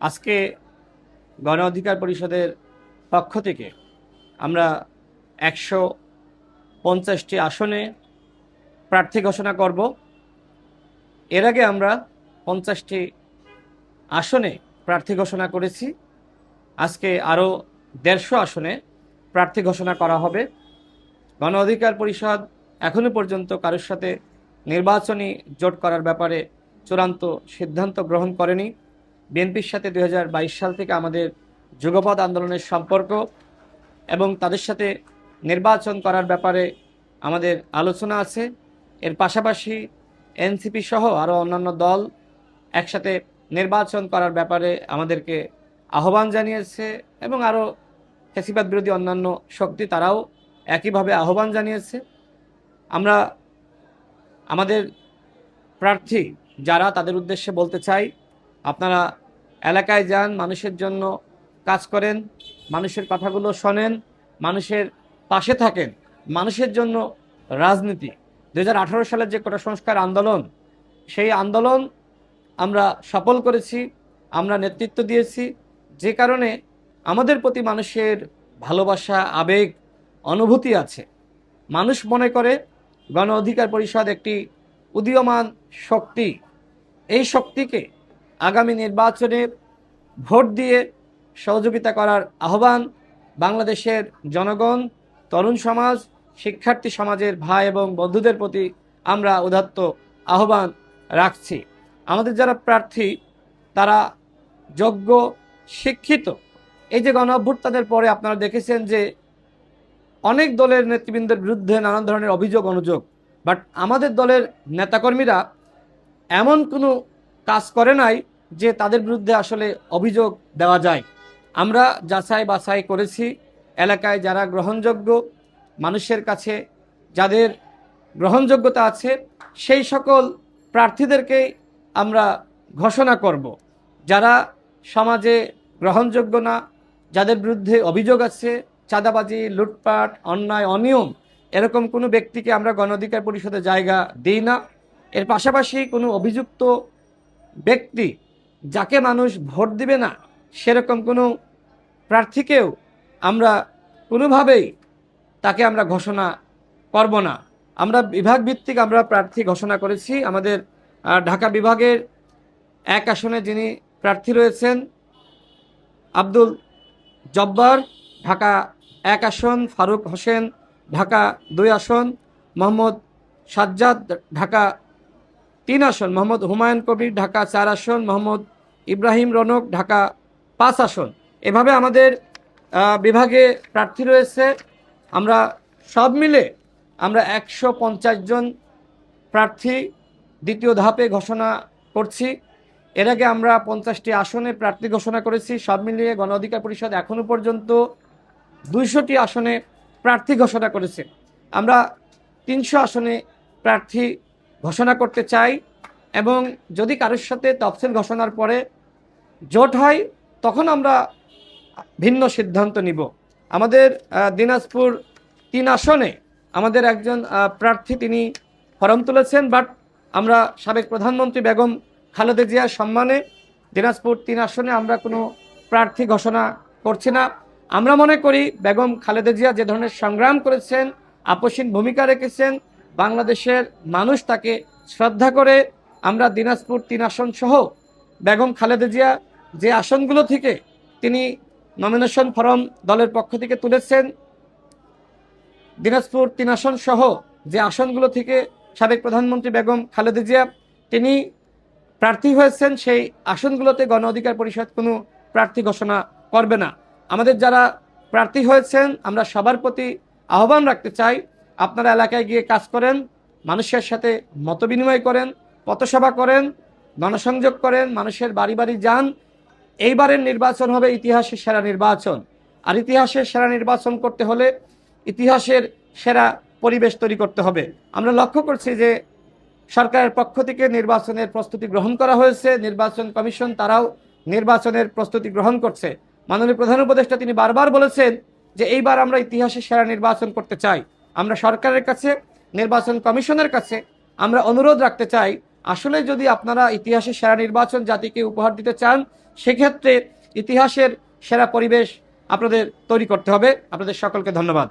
আজকে গণ অধিকার পরিষদের পক্ষ থেকে আমরা একশো পঞ্চাশটি আসনে প্রার্থী ঘোষণা করব। এর আগে আমরা পঞ্চাশটি আসনে প্রার্থী ঘোষণা করেছি। আজকে আরও দেড়শো আসনে প্রার্থী ঘোষণা করা হবে। গণ অধিকার পরিষদ এখনও পর্যন্ত কারোর সাথে নির্বাচনী জোট করার ব্যাপারে চূড়ান্ত সিদ্ধান্ত গ্রহণ করেনি। বিএনপির সাথে দু হাজার বাইশ সাল থেকে আমাদের যুগপৎ আন্দোলনের সম্পর্ক এবং তাদের সাথে নির্বাচন করার ব্যাপারে আমাদের আলোচনা আছে। এর পাশাপাশি এনসিপি সহ আরও অন্যান্য দল একসাথে নির্বাচন করার ব্যাপারে আমাদেরকে আহ্বান জানিয়েছে এবং আরও ফেসিবাদ বিরোধী অন্যান্য শক্তি তারাও একইভাবে আহ্বান জানিয়েছে। আমরা আমাদের প্রার্থী যারা তাদের উদ্দেশ্যে বলতে চাই, আপনারা এলাকায় যান, মানুষের জন্য কাজ করেন, মানুষের কথাগুলো শোনেন, মানুষের পাশে থাকেন, মানুষের জন্য রাজনীতি। দু হাজার আঠারো সালের যে কোটা সংস্কার আন্দোলন, সেই আন্দোলন আমরা সফল করেছি, আমরা নেতৃত্ব দিয়েছি। যে কারণে আমাদের প্রতি মানুষের ভালোবাসা, আবেগ, অনুভূতি আছে। মানুষ মনে করে গণ অধিকার পরিষদ একটি উদীয়মান শক্তি। এই শক্তিকে আগামী নির্বাচনে ভোট দিয়ে সহযোগিতা করার আহ্বান বাংলাদেশের জনগণ, তরুণ সমাজ, শিক্ষার্থী সমাজের ভাই এবং বন্ধুদের প্রতি আমরা উদাত্ত আহ্বান রাখছি। আমাদের যারা প্রার্থী, তারা যোগ্য, শিক্ষিত, এই যে গণ অভ্যুত্থানের পরে আপনারা দেখেছেন যে অনেক দলের নেতৃবৃন্দের বিরুদ্ধে নানান ধরনের অভিযোগ, অনুযোগ বাট আমাদের দলের নেতাকর্মীরা এমন কোনো কাজ করে নাই যে তাদের বিরুদ্ধে আসলে অভিযোগ দেওয়া যায়। আমরা যাচাই বাছাই করেছি, এলাকায় যারা গ্রহণযোগ্য মানুষের কাছে যাদের গ্রহণযোগ্যতা আছে, সেই সকল প্রার্থীদেরকেই আমরা ঘোষণা করব। যারা সমাজে গ্রহণযোগ্য না, যাদের বিরুদ্ধে অভিযোগ আছে, চাঁদাবাজি, লুটপাট, অন্যায়, অনিয়ম এরকম কোনো ব্যক্তিকে আমরা গণ অধিকার পরিষদে জায়গা দিই না। এর পাশাপাশি কোনো অভিযুক্ত ব্যক্তি যাকে মানুষ ভোট দিবে না, সেরকম কোনো প্রার্থীকেও আমরা কোনোভাবেই তাকে আমরা ঘোষণা করব না। আমরা বিভাগ ভিত্তিক আমরা প্রার্থী ঘোষণা করেছি। আমাদের ঢাকা বিভাগের এক আসনে যিনি প্রার্থী রয়েছেন, আব্দুল জব্বার, ঢাকা এক আসন, ফারুক হোসেন ঢাকা দুই আসন, মোহাম্মদ সাজ্জাদ ঢাকা তিন আসন, মোহাম্মদ হুমায়ুন কবির ঢাকা চার আসন, মোহাম্মদ ইব্রাহিম রনক ঢাকা পাঁচ আসন। এভাবে আমাদের বিভাগে প্রার্থী রয়েছে। আমরা সব মিলে আমরা একশো পঞ্চাশ জন প্রার্থী দ্বিতীয় ধাপে ঘোষণা করছি। এর আগে আমরা পঞ্চাশটি আসনে প্রার্থী ঘোষণা করেছি। সব মিলিয়ে গণ অধিকার পরিষদ এখনও পর্যন্ত দুইশোটি আসনে প্রার্থী ঘোষণা করেছে। আমরা তিনশো আসনে প্রার্থী ঘোষণা করতে চাই এবং যদি কারোর সাথে তফসিল ঘোষণার পরে জোট হয়, তখন আমরা ভিন্ন সিদ্ধান্ত নিব। আমাদের দিনাজপুর তিন আসনে আমাদের একজন প্রার্থী তিনি ফরম তুলেছেন, বাট আমরা সাবেক প্রধানমন্ত্রী বেগম খালেদা জিয়ার সম্মানে দিনাজপুর তিন আসনে আমরা কোনো প্রার্থী ঘোষণা করছি না। আমরা মনে করি বেগম খালেদা জিয়া যে ধরনের সংগ্রাম করেছেন, আপসীন ভূমিকা রেখেছেন, বাংলাদেশের মানুষ তাকে শ্রদ্ধা করে আমরা দিনাজপুর তিন আসন সহ বেগম খালেদা জিয়া যে আসনগুলো থেকে তিনি নমিনেশন ফরম দলের পক্ষ থেকে তুলেছেন, দিনাজপুর তিন আসন সহ যে আসনগুলো থেকে সাবেক প্রধানমন্ত্রী বেগম খালেদা জিয়া তিনি প্রার্থী হয়েছেন, সেই আসনগুলোতে গণ অধিকার পরিষদ কোনো প্রার্থী ঘোষণা করবে না। আমাদের যারা প্রার্থী হয়েছেন, আমরা সবার প্রতি আহ্বান রাখতে চাই, আপনারা এলাকায় গিয়ে কাজ করেন, মানুষের সাথে মতবিনিময় করেন, পথসভা করেন, গণসংযোগ করেন, মানুষের বাড়ি বাড়ি যান। এইবারের নির্বাচন হবে ইতিহাসের সেরা নির্বাচন। আর ইতিহাসের সেরা নির্বাচন করতে হলে ইতিহাসের সেরা পরিবেশ তৈরি করতে হবে। আমরা লক্ষ্য করছি যে সরকারের পক্ষ থেকে নির্বাচনের প্রস্তুতি গ্রহণ করা হয়েছে, নির্বাচন কমিশন তারাও নির্বাচনের প্রস্তুতি গ্রহণ করছে। মাননীয় প্রধান উপদেষ্টা তিনি বারবার বলেছেন যে এইবার আমরা ইতিহাসে সেরা নির্বাচন করতে চাই। আমরা সরকারের কাছে, নির্বাচন কমিশনের কাছে আমরা অনুরোধ রাখতে চাই, আসলে যদি আপনারা ইতিহাসে সেরা নির্বাচন জাতিকে উপহার দিতে চান, সেক্ষেত্রে ইতিহাসের সেরা পরিবেশ আপনাদের তৈরি করতে হবে। আপনাদের সকলকে ধন্যবাদ।